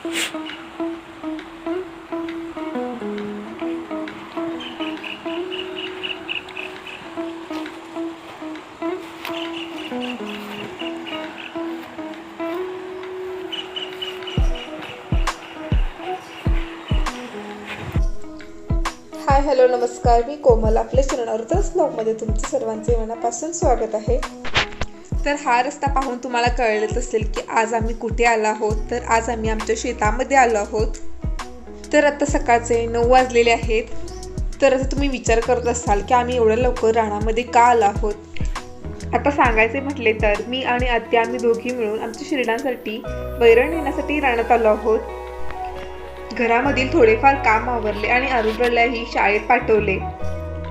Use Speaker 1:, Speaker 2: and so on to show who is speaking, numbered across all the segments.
Speaker 1: Hi hello नमस्कार. मी कोमल आपल्या चरणावरतच ब्लॉगमध्ये तुमचं सर्वांचे मनापासून स्वागत आहे. तर हा रस्ता पाहून तुम्हाला कळलंच असेल की आज आम्ही कुठे आलो आहोत. तर आज आम्ही आमच्या शेतामध्ये आलो आहोत. तर आता सकाळचे नऊ वाजलेले आहेत. तर आता तुम्ही विचार करत असाल की आम्ही एवढ्या लवकर रानामध्ये का आलो आहोत? आता सांगायचे म्हटले तर मी आणि आत्या आम्ही दोघी मिळून आमच्या शरीरांसाठी वैरण नेण्यासाठी रानात आलो आहोत. घरामधील थोडेफार काम आवरले आणि अरुणलाही शाळेत पाठवले.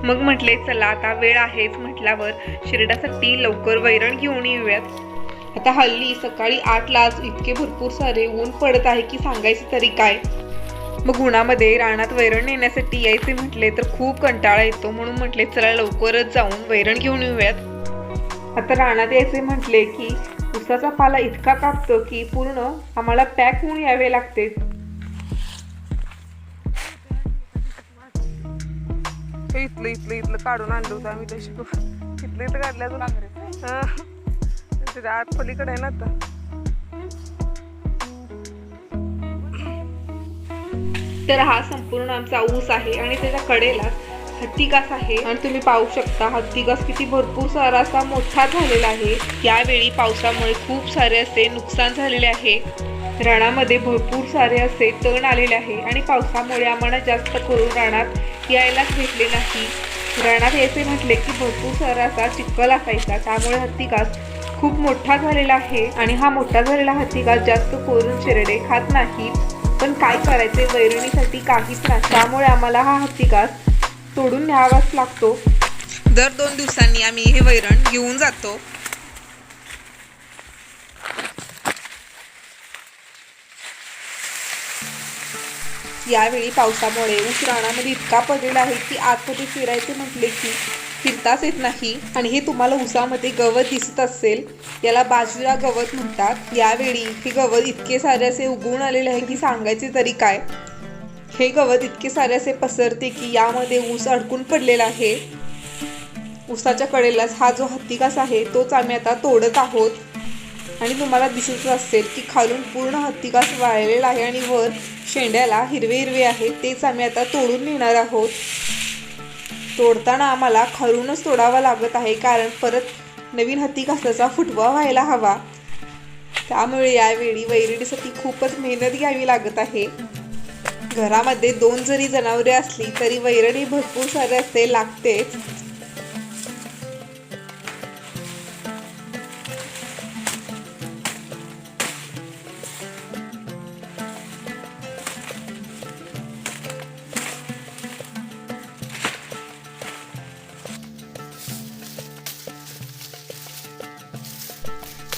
Speaker 1: मग म्हटले चला आता वेळ आहेच म्हटल्यावर शिरडासाठी लवकर वैरण घेऊन येऊयात. आता हल्ली सकाळी आठलाच इतके भरपूर सारे ऊन पडत आहे की सांगायचे तरी काय? मग उन्हामध्ये रानात वैरण नेण्यासाठी यायचे म्हटले तर खूप कंटाळा येतो. म्हणून म्हटले चला लवकरच जाऊन वैरण घेऊन येऊयात. आता रानात यायचे म्हटले की उसाचा पाला इतका कापतो की पूर्ण आम्हाला पॅक होऊन यावे लागते
Speaker 2: हे इथलं इथलं इथलं काढून आणलं होतं आम्ही तशी. इथलं इथं काढलं अजून. त्याच्या आत पलीकडे आहे ना आता.
Speaker 1: तर हा संपूर्ण आमचा ऊस आहे आणि त्याच्या कडेला हत्तीकास आहे. आणि तुम्ही पाहू शकता हत्तीकास किती भरपूर सारा असा मोठा झालेला आहे. यावेळी पावसामुळे खूप सारे असे नुकसान झालेले आहे. रानामध्ये भरपूर सारे असे तण आलेले आहे आणि पावसामुळे आम्हाला जास्त करून रानात यायलाच भेटले नाही. रानात यायचे म्हटले की भरपूर सारा असा चिखल असायचा. त्यामुळे हत्तीकास खूप मोठा झालेला आहे आणि हा मोठा झालेला हत्तीकास जास्त करून शेरडे खात नाही. पण काय करायचे? वैरणीसाठी काहीच नाही. त्यामुळे आम्हाला हा हत्तीकास तोडून न्यावाच लागतो.
Speaker 2: दर दोन दिवसांनी आम्ही हे वैरण घेऊन जातो.
Speaker 1: यावेळी पावसामुळे ऊस इतका पडलेला आहे की आतमध्ये फिरायचे म्हटले की फिरताच येत नाही. आणि हे तुम्हाला ऊसामध्ये गवत दिसत असेल याला बाजूला गवत म्हणतात. यावेळी हे गवत इतके सारे असे उगवून आलेले आहे की सांगायचे तरी काय? हे गवत इतके सारे असे पसरते की यामध्ये ऊस अडकून पडलेला आहे. ऊसाच्या कडेलाच हा जो हत्तीकास आहे तोच आम्ही आता तोडत आहोत. आणि तुम्हाला दिसत असेल की खालून पूर्ण हत्तीकास वाळलेला आहे आणि वर शेंड्याला हिरवे हिरवे आहे तेच आम्ही आता तोडून नेणार आहोत. तोडताना आम्हाला खरूनच तोडावा लागत आहे कारण परत नवीन हत्ती कासाचा फुटवा व्हायला हवा. त्यामुळे यावेळी वैरणीसाठी खूपच मेहनत घ्यावी लागत आहे. घरामध्ये दोन जरी जनावरे असली तरी वैरणी भरपूर सारे असते लागतेच.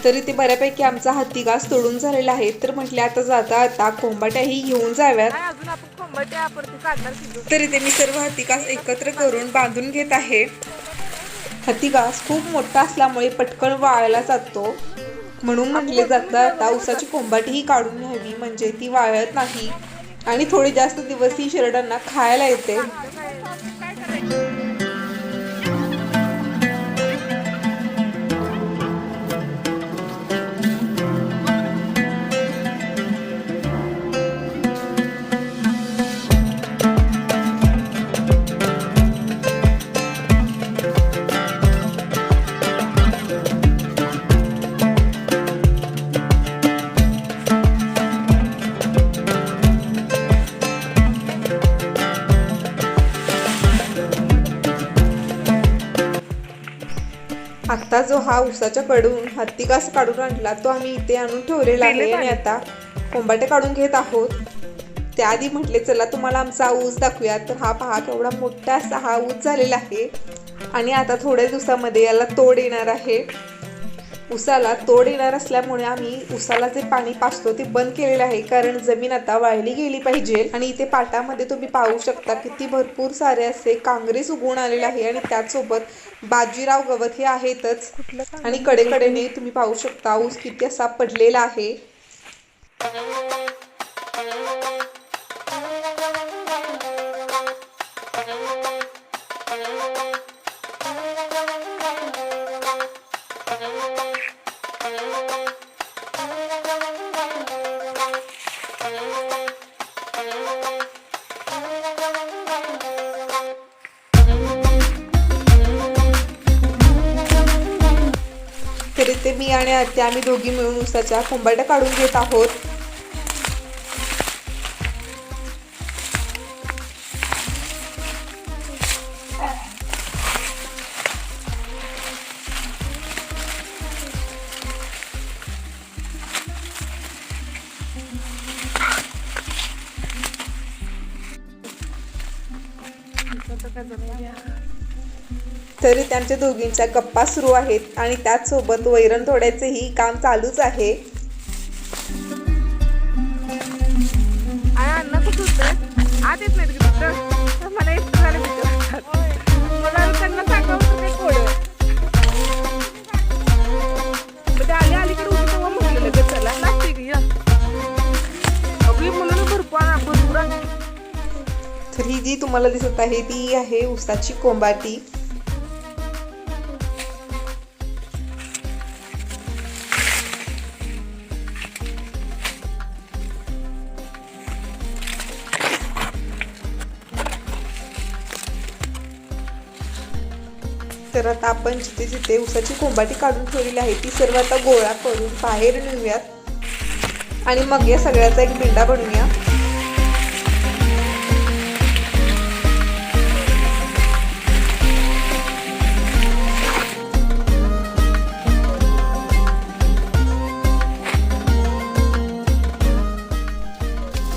Speaker 1: तरी ते बऱ्यापैकी आमचा हत्तीघास तोडून झालेला आहे. तर म्हटले आता जाता आता कोंबाट्याही घेऊन जाव्यात. तरी ते मी सर्व हत्तीकास एकत्र करून बांधून घेत आहे. हत्तीकास खूप मोठा असल्यामुळे पटकन वाळायला जातो. म्हणून म्हटले जातं आता उसाची कोंबाटीही काढून घ्यावी म्हणजे ती वाळत नाही. आणि थोडे जास्त दिवस ही शरडांना खायला येते. आता जो हा उसाच्या कडून हत्तीकास काढून आणला तो आम्ही इथे आणून ठेवलेला आहे. आणि आता कोंबाटे काढून घेत आहोत. त्याआधी म्हटले चला तुम्हाला आमचा ऊस दाखवूया तर हा पहा केवढा मोठा असा हा ऊस झालेला आहे. आणि आता थोड्या दिवसामध्ये याला तोड येणार आहे. उसाला तोड येणार असल्यामुळे आम्ही उसाला जे पाणी पाचतो ते बंद केलेलं आहे. कारण जमीन आता वाळली गेली पाहिजे आणि इथे पाटामध्ये तुम्ही पाहू शकता किती भरपूर सारे असे काँग्रेस उगवून आलेले आहे आणि त्याचसोबत बाजीराव गवत हे आहेतच. आणि कडेकडेने तुम्ही पाहू शकता ऊस किती असा पडलेला आहे. तर इथे मी आणि आत्या आम्ही दोघी मिळून उसाच्या कोंबाट्या काढून घेत आहोत. तरी त्यांच्या दोघींच्या गप्पा सुरू आहेत आणि त्याचसोबत वैरण तोडायचंही काम चालूच आहे.
Speaker 2: आत येत मला आली अलीकडे तेव्हा म्हटलं लगेच चला. लागते की अगदी मुलं भरपूर.
Speaker 1: तर ही जी तुम्हाला दिसत आहे ती आहे उसाची कोंबाटी. तर आता आपण जिथे जिथे उसाची कोंबाटी काढून ठेवलेली आहे ती सर्व आता गोळा करून बाहेर नेऊयात. आणि मग या सगळ्याचा एक बिंडा बनवूया.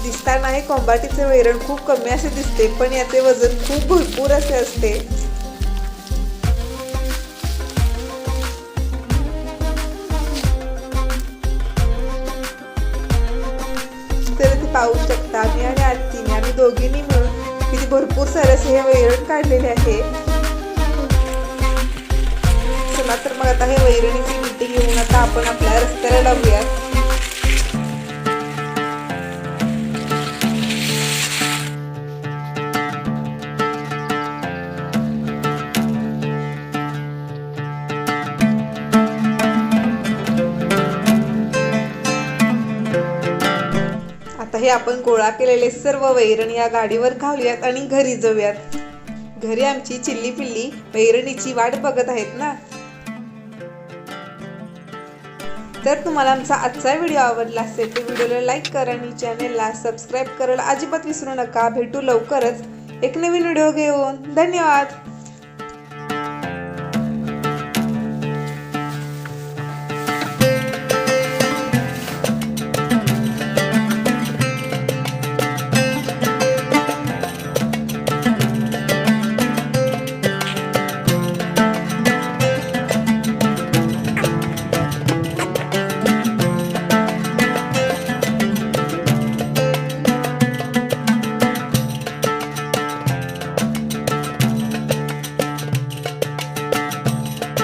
Speaker 1: दिसताना हे कोंबाटीचे वैरण खूप कमी असे दिसते पण याचे वजन खूप भरपूर असे असते. भरपूर सारे असे हे वैरण काढलेले आहे. चला तर मग आता हे वैरणीची मिठी घेऊन आता आपण आपल्या रस्त्याला लावूया हे आपण गोळा केलेले सर्व वैरण या गाडीवर घालूयात आणि घरी जाऊयात. घरी आमची चिल्ली पिल्ली वैरणीची वाट बघत आहेत ना? तर तुम्हाला आमचा आजचा व्हिडिओ आवडला असेल तर व्हिडिओला लाईक करा आणि चॅनेलला सबस्क्राईब करायला अजिबात विसरू नका. भेटू लवकरच. एक नवीन व्हिडिओ घेऊन. धन्यवाद.